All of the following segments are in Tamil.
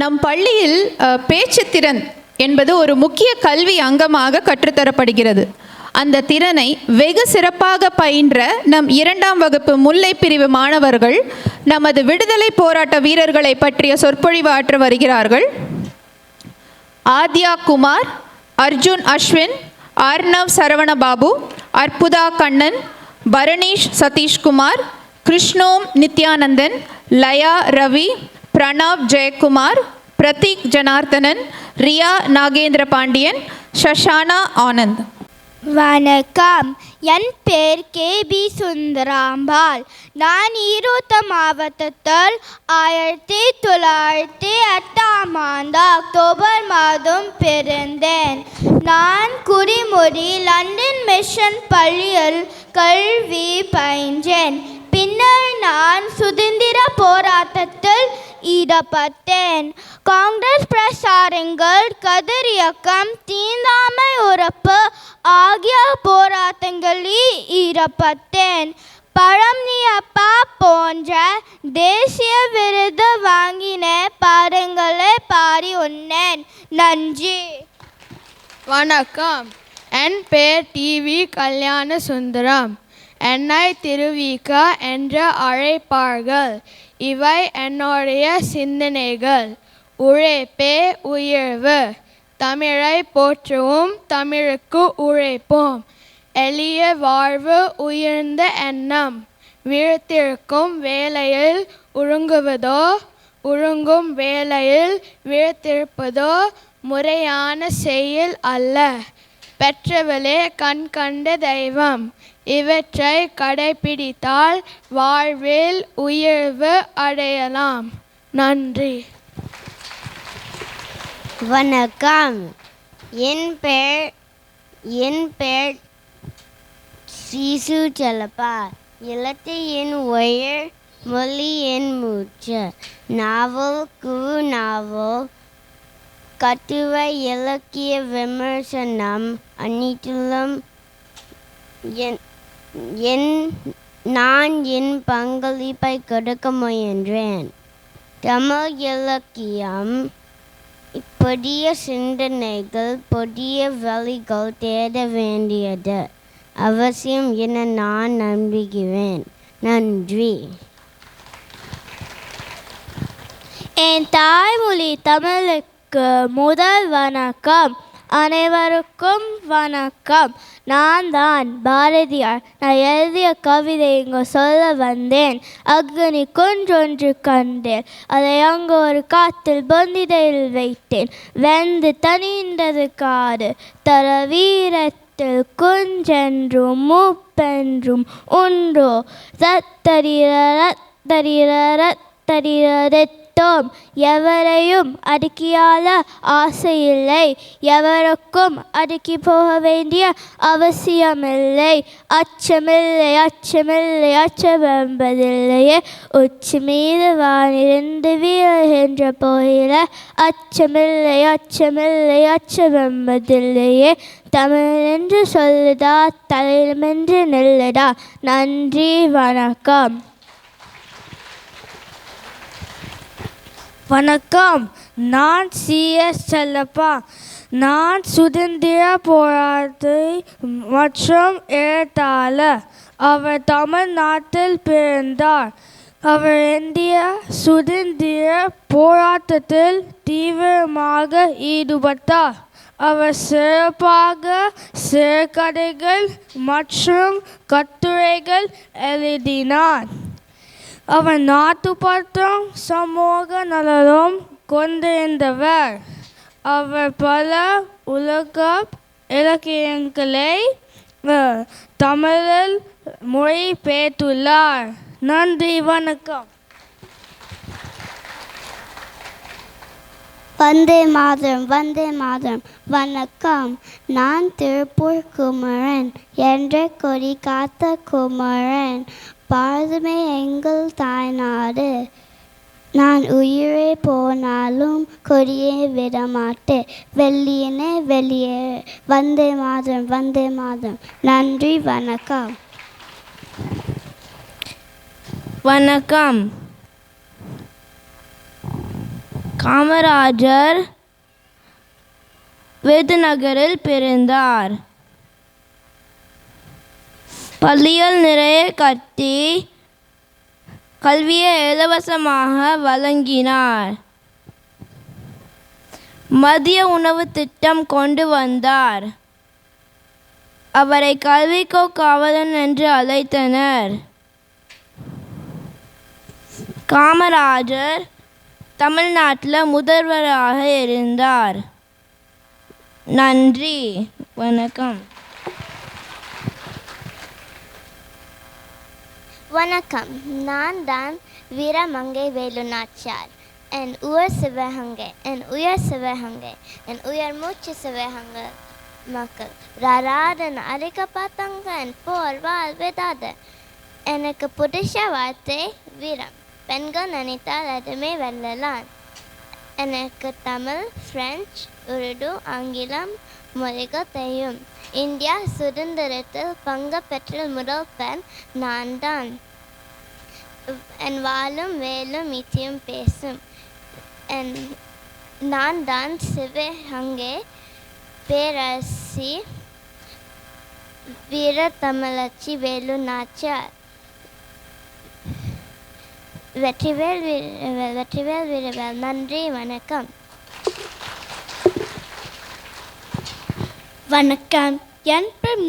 நம் பள்ளியில் பேச்சுத்திறன் என்பது ஒரு முக்கிய கல்வி அங்கமாக கற்றுத்தரப்படுகிறது. அந்த திறனை வெகு சிறப்பாக பயின்ற நம் இரண்டாம் வகுப்பு முல்லை பிரிவு மாணவர்கள் நமது விடுதலை போராட்ட வீரர்களை பற்றிய சொற்பொழிவு ஆற்ற வருகிறார்கள். ஆத்யா குமார் அர்ஜுன் அஸ்வின் அர்ணவ் சரவணபாபு அற்புதா கண்ணன் பரணீஷ் சதீஷ்குமார் கிருஷ்ணோம் நித்யானந்தன் லயா ரவி பிரணவ் ஜெயக்குமார் பிரதீக் ஜனார்த்தனன் ரியா நாகேந்திர பாண்டியன் ஷஷானா ஆனந்த். வணக்கம். என் பேர் கே பி சுந்தராம்பாள். நான் ஈரோடு மாவட்டத்தில் ஆயிரத்தி தொள்ளாயிரத்தி எட்டாம் ஆண்டு அக்டோபர் மாதம் பிறந்தேன். நான் குடிமுடி லண்டன் மிஷன் பள்ளியில் கல்வி பயின்றேன். பின்னர் நான் சுதந்திர போராட்ட ஈடுபட்டேன் காங்கிரஸ் பிரசாரங்கள் கதிர் இயக்கம் தீண்டாமை உறப்பு ஆகிய போராட்டங்களில் ஈடுபட்டேன். பழம்னியப்பா போன்ற தேசிய விருது வாங்கின பாடங்களை பாடி உன்னேன் நன்றி. வணக்கம். என் பெயர் டிவி கல்யாண சுந்தரம் என்னை திருவிக என்று அழைப்பார்கள். இவை என்னுடைய சிந்தனைகள். உழைப்பே உயர்வு. தமிழை போற்றுவோம் தமிழுக்கு உழைப்போம். எளிய வாழ்வு உயர்ந்த எண்ணம். வீழ்த்திருக்கும் வேலையில் உறங்குவதோ உறங்கும் வேலையில் வீழ்த்திருப்பதோ முறையான செயல் அல்ல. பெற்றவளே கண் கண்ட தெய்வம் இவற்றை கடைபிடித்தால் வாழ்வில் உயர்வு அடையலாம். நன்றி. வணக்கம். என் பெயர் என் பெயர் சீசு செல்லப்பா. எழுத்து என் உயர் மொழி என் மூச்சு. நாவல் கு நாவல் கட்டுரை இலக்கிய விமர்சனம் அனைத்திலும் என் என் நான் என் பங்களிப்பை கொடுக்க முயன்றேன். தமிழ் இலக்கியம் புதிய சிந்தனைகள் புதிய வழிகள் தேட வேண்டியது அவசியம் என நான் நம்புகிறேன். நன்றி. என் தாய்மொழி தமிழுக்கு முதல் வணக்கம். அனைவருக்கும் வணக்கம். நான் தான் பாரதியார். நான் எழுதிய கவிதை இங்கே சொல்ல வந்தேன். அக்னி குன்றொன்று கண்டேன். அதை அங்கு ஒரு காத்தில் பொந்திதையில் வைத்தேன். வெந்து தனிந்தது காடு. தர வீரத்தில் குஞ்சென்றும் மூப்பென்றும் உண்டோ? தத்தரிர ரத்தரிர ரத்தரிரத்தோம் எவரையும் அடுக்கியால ஆசையில்லை. எவருக்கும் அடுக்கி போக வேண்டிய அவசியமில்லை. அச்சமில்லை அச்சமில்லை அச்சமென்பதில்லையே. உச்சி மீது வானிருந்து வீழ்கின்ற போயில அச்சமில்லை அச்சமில்லை அச்சமென்பதில்லையே. தமிழ் என்று சொல்லுதா தலையிலுமென்று நெல்லுடா நன்றி வணக்கம். வணக்கம். நான் சிஎஸ் செல்லப்பா. நான் சுதந்திர போராட்ட மற்றும் எழுத்தாளர் அவர் தமிழ்நாட்டில் பிறந்தார். அவர் இந்திய சுதந்திர போராட்டத்தில் தீவிரமாக ஈடுபட்டார். அவர் சிறப்பாக சிறுகதைகள் மற்றும் கட்டுரைகள் எழுதினார். அவர் நாட்டுப்பற்றும் சமூக நலனும் கொண்டிருந்தவர். அவர் பல உலக இலக்கியங்களை அஹ், தமிழில் மொழிபெயர்த்துள்ளார் நன்றி வணக்கம். வந்தே மாதரம் வந்தே மாதரம் வணக்கம். நான் திருப்பூர் குமரன் என்ற கொடி காத்த குமரன். பாரதமே எங்கள் தாய்நாடு. நான் உயிரே போனாலும் கொடியே விடமாட்டேன். வெள்ளியனே வெளியே. வந்தே மாதம் வந்தே மாதம். நன்றி வணக்கம். வணக்கம். காமராஜர் விருதுநகரில் பிறந்தார். பள்ளிகள் நிறைய கட்டி கல்வியை இலவசமாக வழங்கினார். மதிய உணவு திட்டம் கொண்டு வந்தார். அவரை கல்விக்கோ காவலன் என்று அழைத்தனர். காமராஜர் தமிழ்நாட்டில் முதல்வராக இருந்தார். நன்றி. வணக்கம். வணக்கம். நான் தான் வீரமங்கை வேலு நாச்சியார் என் உயர் சிவகங்கை என் உயர் சிவகங்கை என் உயர் மூச்சு சிவகங்கை மக்கள். ராராதன் அரைக்க பார்த்தாங்க என் போர் வாழ் விடாத. எனக்கு பிடிச்ச வார்த்தை வீரம். பெண்கள் நினைத்தால் எதுவுமே வெல்லலாம் எனக்கு தமிழ் ஃப்ரெஞ்ச் உருடு ஆங்கிலம் மொழிக தெரியும். இந்தியா சுதந்திரத்தில் பங்கு பெற்ற முதல் பெண் நான் தான். என் வாழும் வேலும் இத்தியும் பேசும். என் நான் தான் சிவகங்கை பேரரசி வீர தமிழச்சி வேலு நாச்சியார் வெற்றிவேல் வீர வெற்றிவேல் வீரவேல். நன்றி வணக்கம். வணக்கம். என் பெயர்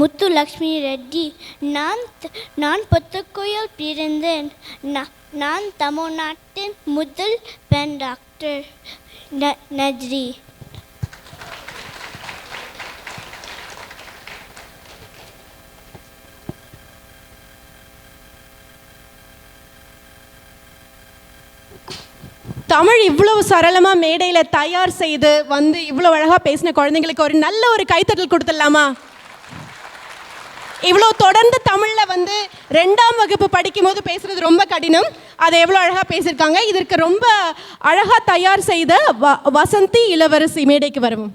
முத்துலக்ஷ்மி ரெட்டி. நான் நான் புத்துக்குயில் பிறந்தேன். நான் தமிழ்நாட்டின் முதல் பெண் டாக்டர். ந நஜ்ரி. தமிழ் இவ்வளவு சரளமாக மேடையில் தயார் செய்து வந்து இவ்வளோ அழகாக பேசின குழந்தைங்களுக்கு ஒரு நல்ல ஒரு கைத்தட்டல் கொடுத்துடலாமா? இவ்வளோ தொடர்ந்து தமிழில் வந்து ரெண்டாம் வகுப்பு படிக்கும் போது பேசுகிறது ரொம்ப கடினம். அதை எவ்வளோ அழகாக பேசியிருக்காங்க. இதற்கு ரொம்ப அழகாக தயார் செய்த வ வசந்தி இளவரசி மேடைக்கு வருவோம்.